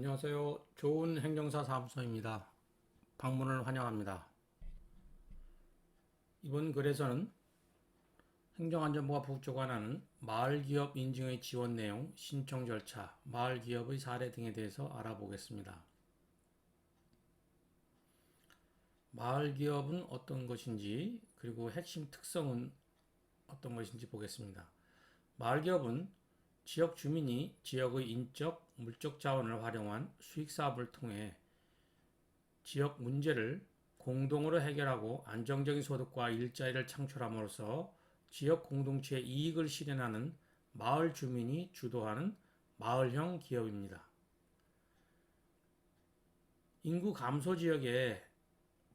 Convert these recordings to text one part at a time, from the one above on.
안녕하세요. 좋은 행정사 사무소입니다. 방문을 환영합니다. 이번 글에서는 행정안전부가 북주관하는 마을기업 인증의 지원 내용, 신청 절차, 마을기업의 사례 등에 대해서 알아보겠습니다. 마을기업은 어떤 것인지, 그리고 핵심 특성은 어떤 것인지 보겠습니다. 마을기업은 지역 주민이 지역의 인적, 물적 자원을 활용한 수익 사업을 통해 지역 문제를 공동으로 해결하고 안정적인 소득과 일자리를 창출함으로써 지역 공동체의 이익을 실현하는 마을 주민이 주도하는 마을형 기업입니다. 인구 감소 지역에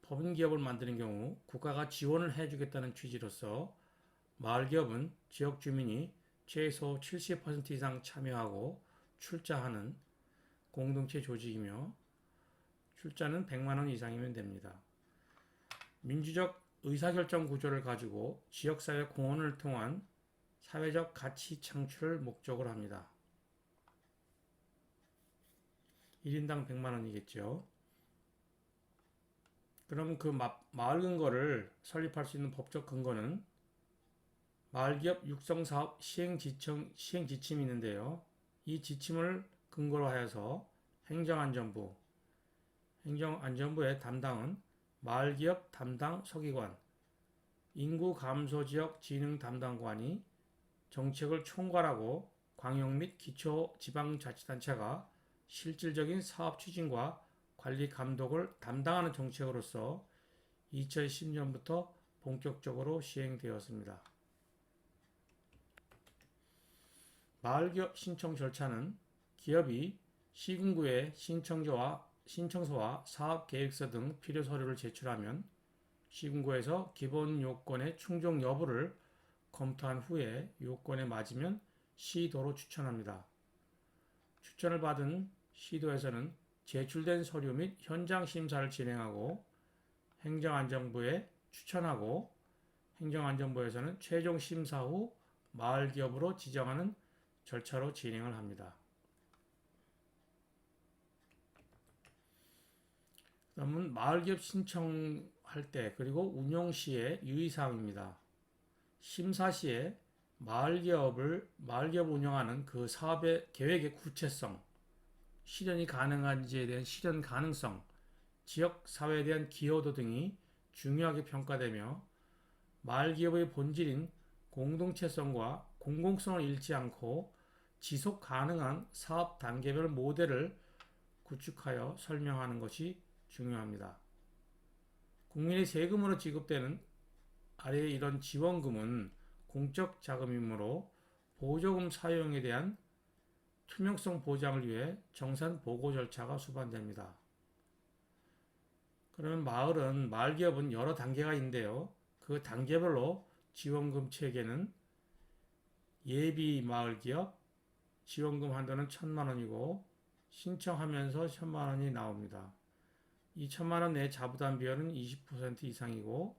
법인 기업을 만드는 경우 국가가 지원을 해주겠다는 취지로서 마을 기업은 지역 주민이 최소 70% 이상 참여하고 출자하는 공동체 조직이며 출자는 100만 원 이상이면 됩니다. 민주적 의사결정 구조를 가지고 지역사회 공헌을 통한 사회적 가치 창출을 목적으로 합니다. 1인당 100만 원이겠죠. 그럼 그 마, 마을 근거를 설립할 수 있는 법적 근거는 마을기업 육성사업 시행지청, 시행지침이 있는데요. 이 지침을 근거로 하여서 행정안전부, 행정안전부의 담당은 마을기업 담당 서기관, 인구 감소 지역 진흥 담당관이 정책을 총괄하고 광역 및 기초 지방자치단체가 실질적인 사업 추진과 관리 감독을 담당하는 정책으로서 2010년부터 본격적으로 시행되었습니다. 마을기업 신청 절차는 기업이 시군구에 신청서와, 신청서와 사업 계획서 등 필요 서류를 제출하면 시군구에서 기본 요건의 충족 여부를 검토한 후에 요건에 맞으면 시도로 추천합니다. 추천을 받은 시도에서는 제출된 서류 및 현장 심사를 진행하고 행정안전부에 추천하고 행정안전부에서는 최종 심사 후 마을 기업으로 지정하는 절차로 진행을 합니다. 그러면 마을기업 신청할 때 그리고 운영 시의 유의사항입니다. 심사 시에 마을기업을 마을기업 운영하는 그 사업의 계획의 구체성, 실현이 가능한지에 대한 실현 가능성, 지역 사회에 대한 기여도 등이 중요하게 평가되며 마을기업의 본질인 공동체성과 공공성을 잃지 않고 지속 가능한 사업 단계별 모델을 구축하여 설명하는 것이 중요합니다. 국민의 세금으로 지급되는 아래의 이런 지원금은 공적 자금이므로 보조금 사용에 대한 투명성 보장을 위해 정산 보고 절차가 수반됩니다. 그러면 마을은 마을 기업은 여러 단계가 있는데요. 그 단계별로 지원금 체계는 예비 마을 기업, 지원금 한도는 천만 원이고 신청하면서 천만 원이 나옵니다. 이 천만 원 내 자부담 비율은 20% 이상이고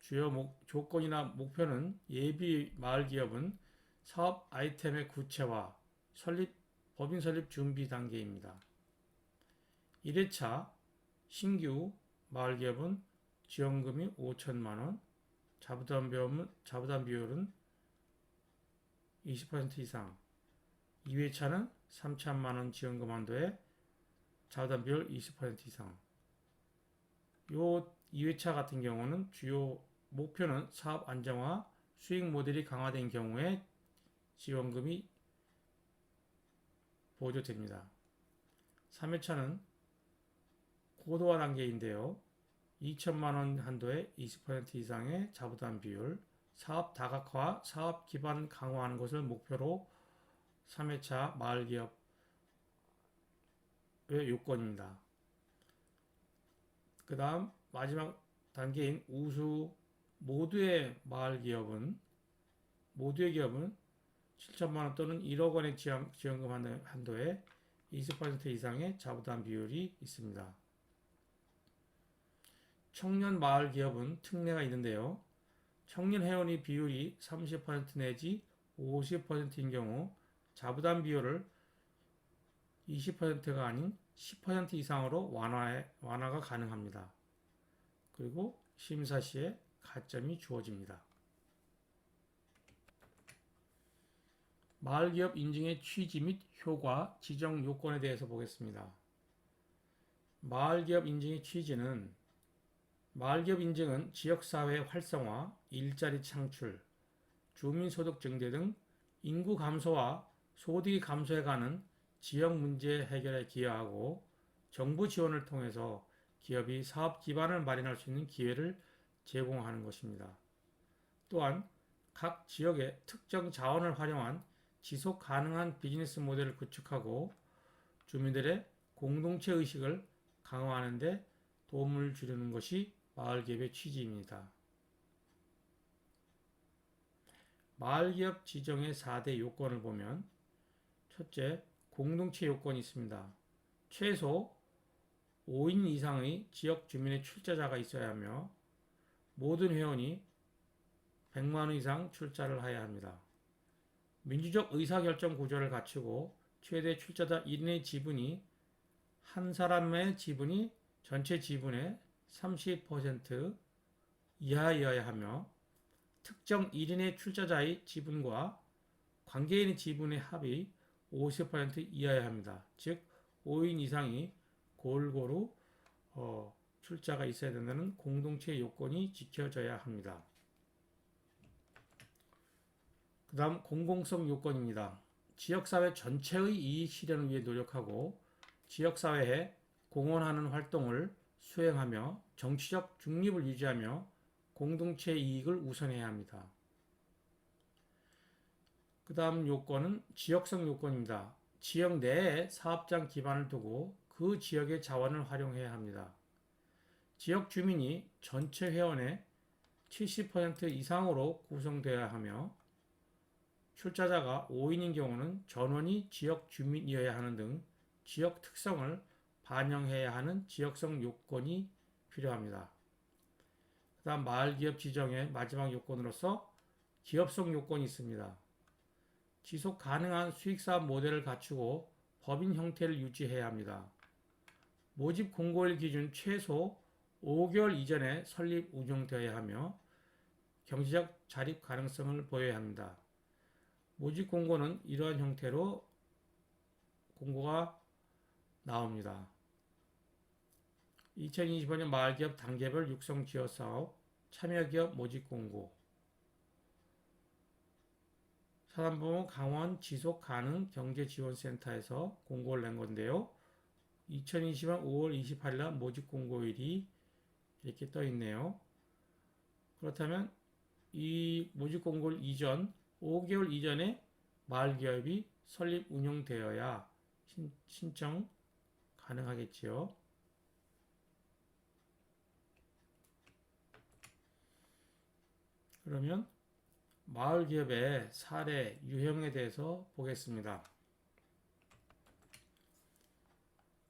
주요 목, 조건이나 목표는 예비 마을 기업은 사업 아이템의 구체화, 설립, 법인 설립 준비 단계입니다. 1회차 신규 마을 기업은 지원금이 5천만 원, 자부담 비율은, 자부담 비율은 20% 이상, 2회차는 3천만원 지원금 한도에 자부담 비율 20% 이상. 요 2회차 같은 경우는 주요 목표는 사업 안정화, 수익 모델이 강화된 경우에 지원금이 보조됩니다. 3회차는 고도화 단계인데요. 2천만원 한도에 20% 이상의 자부담 비율, 사업 다각화, 사업 기반 강화하는 것을 목표로 3회차 마을기업의 요건입니다. 그 다음 마지막 단계인 우수 모두의 마을기업은 모두의 기업은 7천만원 또는 1억 원의 지원금 한도에 20% 이상의 자부담 비율이 있습니다. 청년 마을 기업은 특례가 있는데요. 청년 회원이 비율이 30% 내지 50%인 경우 자부담 비율을 20%가 아닌 10% 이상으로 완화해, 완화가 가능합니다. 그리고 심사 시에 가점이 주어집니다. 마을기업 인증의 취지 및 효과, 지정 요건에 대해서 보겠습니다. 마을기업 인증의 취지는 마을기업 인증은 지역사회 활성화, 일자리 창출, 주민소득 증대 등 인구 감소와 소득이 감소해 가는 지역 문제 해결에 기여하고 정부 지원을 통해서 기업이 사업 기반을 마련할 수 있는 기회를 제공하는 것입니다. 또한 각 지역의 특정 자원을 활용한 지속 가능한 비즈니스 모델을 구축하고 주민들의 공동체 의식을 강화하는 데 도움을 주려는 것이 마을 기업의 취지입니다. 마을 기업 지정의 4대 요건을 보면 첫째, 공동체 요건이 있습니다. 최소 5인 이상의 지역 주민의 출자자가 있어야 하며 모든 회원이 100만 원 이상 출자를 해야 합니다. 민주적 의사결정 구조를 갖추고 최대 출자자 1인의 지분이 한 사람의 지분이 전체 지분의 30% 이하여야 하며 특정 1인의 출자자의 지분과 관계인의 지분의 합이 50% 이하여야 합니다. 즉 5인 이상이 골고루 어, 출자가 있어야 된다는 공동체 요건이 지켜져야 합니다. 그 다음 공공성 요건입니다. 지역사회 전체의 이익 실현을 위해 노력하고 지역사회에 공헌하는 활동을 수행하며 정치적 중립을 유지하며 공동체 이익을 우선해야 합니다. 그 다음 요건은 지역성 요건입니다. 지역 내에 사업장 기반을 두고 그 지역의 자원을 활용해야 합니다. 지역 주민이 전체 회원의 70% 이상으로 구성되어야 하며 출자자가 5인인 경우는 전원이 지역 주민이어야 하는 등 지역 특성을 반영해야 하는 지역성 요건이 필요합니다. 그 다음 마을기업 지정의 마지막 요건으로서 기업성 요건이 있습니다. 지속 가능한 수익사업 모델을 갖추고 법인 형태를 유지해야 합니다. 모집 공고일 기준 최소 5개월 이전에 설립 운영되어야 하며 경제적 자립 가능성을 보여야 합니다. 모집 공고는 이러한 형태로 공고가 나옵니다. 2025년 마을기업 단계별 육성 지원 사업 참여기업 모집 공고 사단법원 강원 지속 가능 경제지원센터에서 공고를 낸 건데요. 2020년 5월 28일 날 모집 공고일이 이렇게 떠 있네요. 그렇다면 이 모집 공고일 이전 5개월 이전에 마을 기업이 설립 운영되어야 신, 신청 가능하겠지요. 그러면 마을 기업의 사례 유형에 대해서 보겠습니다.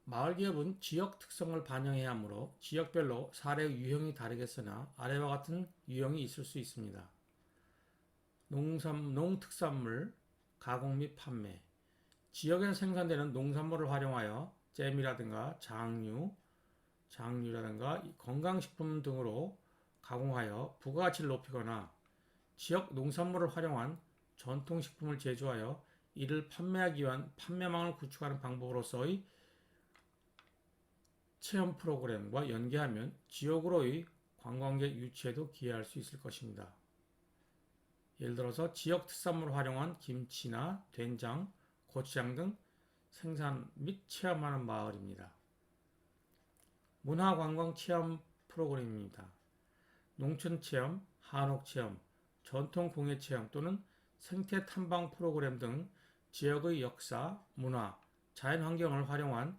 마을 기업은 지역 특성을 반영해야 하므로 지역별로 사례 유형이 다르겠으나 아래와 같은 유형이 있을 수 있습니다. 농산, 농특산물 가공 및 판매 지역에서 생산되는 농산물을 활용하여 잼이라든가 장류, 장류라든가 건강식품 등으로 가공하여 부가가치를 높이거나 지역 농산물을 활용한 전통식품을 제조하여 이를 판매하기 위한 판매망을 구축하는 방법으로서의 체험 프로그램과 연계하면 지역으로의 관광객 유치에도 기여할 수 있을 것입니다. 예를 들어서 지역 특산물을 활용한 김치나 된장, 고추장 등 생산 및 체험하는 마을입니다. 문화관광 체험 프로그램입니다. 농촌 체험, 한옥 체험, 전통 공예 체험 또는 생태 탐방 프로그램 등 지역의 역사, 문화, 자연 환경을 활용한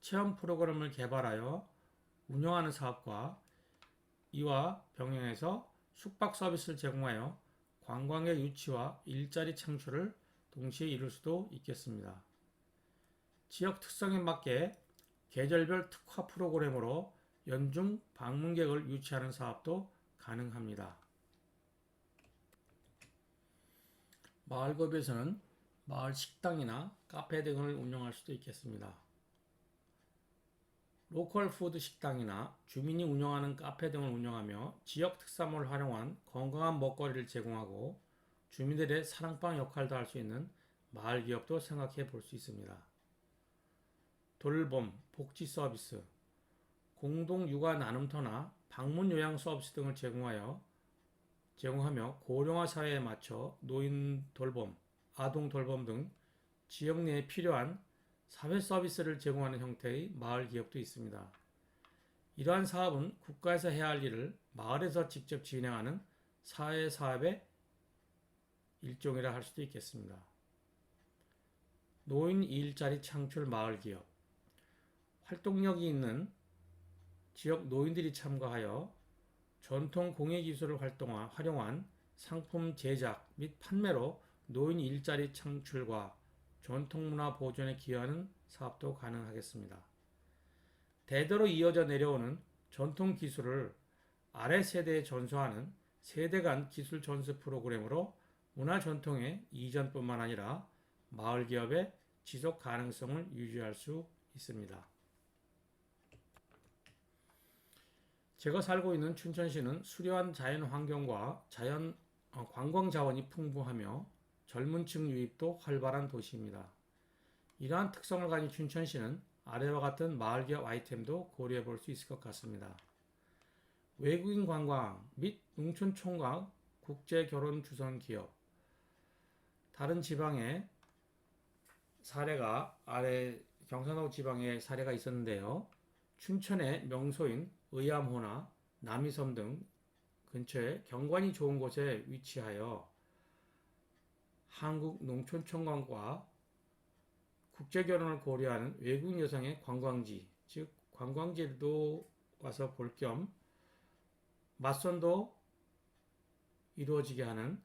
체험 프로그램을 개발하여 운영하는 사업과 이와 병행해서 숙박 서비스를 제공하여 관광의 유치와 일자리 창출을 동시에 이룰 수도 있겠습니다. 지역 특성에 맞게 계절별 특화 프로그램으로 연중 방문객을 유치하는 사업도 가능합니다. 마을급에서는 마을 식당이나 카페 등을 운영할 수도 있겠습니다. 로컬 푸드 식당이나 주민이 운영하는 카페 등을 운영하며 지역 특산물을 활용한 건강한 먹거리를 제공하고 주민들의 사랑방 역할도 할 수 있는 마을 기업도 생각해 볼 수 있습니다. 돌봄, 복지 서비스, 공동 육아 나눔터나 방문 요양 서비스 등을 제공하여 제공하며 고령화 사회에 맞춰 노인 돌봄, 아동 돌봄 등 지역 내에 필요한 사회 서비스를 제공하는 형태의 마을 기업도 있습니다. 이러한 사업은 국가에서 해야 할 일을 마을에서 직접 진행하는 사회 사업의 일종이라 할 수도 있겠습니다. 노인 일자리 창출 마을 기업 활동력이 있는 지역 노인들이 참가하여 전통 공예 기술을 활동화, 활용한 상품 제작 및 판매로 노인 일자리 창출과 전통 문화 보존에 기여하는 사업도 가능하겠습니다. 대대로 이어져 내려오는 전통 기술을 아래 세대에 전수하는 세대 간 기술 전수 프로그램으로 문화 전통의 이전뿐만 아니라 마을 기업의 지속 가능성을 유지할 수 있습니다. 제가 살고 있는 춘천시는 수려한 자연 환경과 자연 어, 관광 자원이 풍부하며 젊은 층 유입도 활발한 도시입니다. 이러한 특성을 가진 춘천시는 아래와 같은 마을 기업 아이템도 고려해 볼 수 있을 것 같습니다. 외국인 관광 및 농촌 총각 국제 결혼 주선 기업 다른 지방의 사례가 아래 경상도 지방의 사례가 있었는데요. 춘천의 명소인 의암호나 남이섬 등 근처에 경관이 좋은 곳에 위치하여 한국 농촌 청관과 국제 결혼을 고려하는 외국인 여성의 관광지, 즉 관광지도 와서 볼 겸 맞선도 이루어지게 하는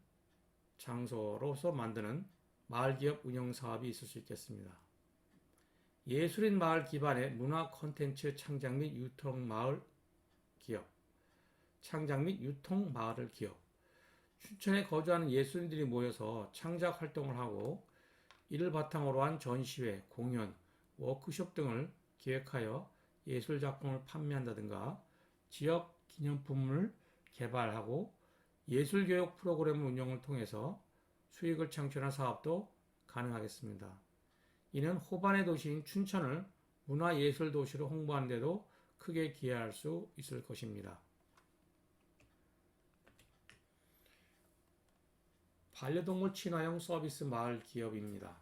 장소로서 만드는 마을 기업 운영 사업이 있을 수 있겠습니다. 예술인 마을 기반의 문화 콘텐츠 창작 및 유통 마을 기업, 창작 및 유통 마을을 기업. 춘천에 거주하는 예술인들이 모여서 창작 활동을 하고 이를 바탕으로 한 전시회, 공연, 워크숍 등을 기획하여 예술 작품을 판매한다든가 지역 기념품을 개발하고 예술 교육 프로그램 운영을 통해서 수익을 창출하는 사업도 가능하겠습니다. 이는 호반의 도시인 춘천을 문화예술 도시로 홍보하는 데도 크게 기여할 수 있을 것입니다. 반려동물 친화형 서비스 마을 기업입니다.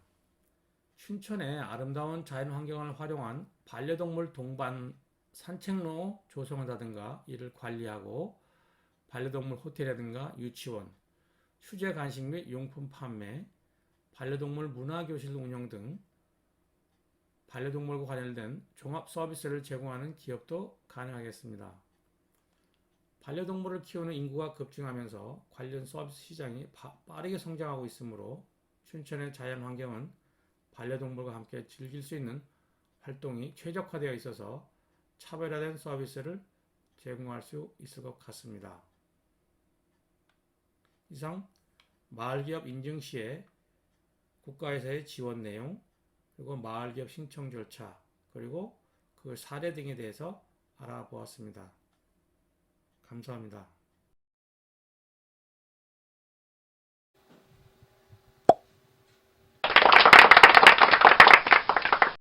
춘천의 아름다운 자연 환경을 활용한 반려동물 동반 산책로 조성한다든가 이를 관리하고 반려동물 호텔이라든가 유치원, 휴재 간식 및 용품 판매, 반려동물 문화교실 운영 등 반려동물과 관련된 종합 서비스를 제공하는 기업도 가능하겠습니다. 반려동물을 키우는 인구가 급증하면서 관련 서비스 시장이 빠르게 성장하고 있으므로 춘천의 자연 환경은 반려동물과 함께 즐길 수 있는 활동이 최적화되어 있어서 차별화된 서비스를 제공할 수 있을 것 같습니다. 이상 마을기업 인증 시에 국가에서의 지원 내용, 그리고 마을기업 신청 절차, 그리고 그 사례 등에 대해서 알아보았습니다. 감사합니다.